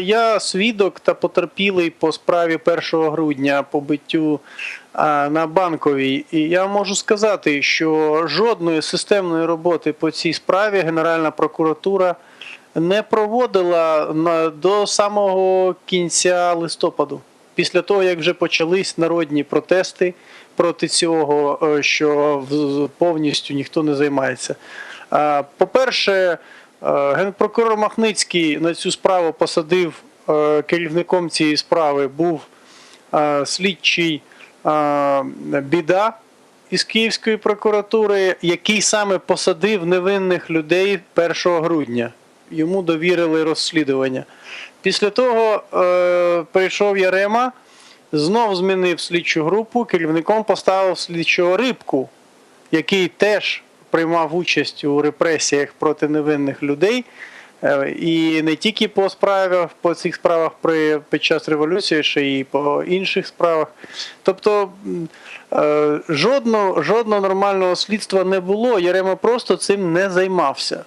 Я свідок та потерпілий по справі 1 грудня побиттю а, на банковій. І я можу сказати, що жодної системної роботи по цій справі Генеральна прокуратура не проводила до самого кінця листопаду. Після того, як вже почались народні протести проти цього, е, що повністю ніхто не займається. А, По-перше, е, генпрокурор Махницький на цю справу посадив е, керівником цієї справи був е, слідчий е, біда із Київської прокуратури, який саме посадив невинних людей 1 грудня. Йому довірили розслідування. Після того е, прийшов Ярема, знов змінив слідчу групу, керівником поставив слідчого рибку, який теж приймав участь у репресіях проти невинних людей. Е, І не тільки по справах, по цих справах при, під час революції, ще й по інших справах. Тобто е, жодного, жодного нормального слідства не було. Ярема просто цим не займався.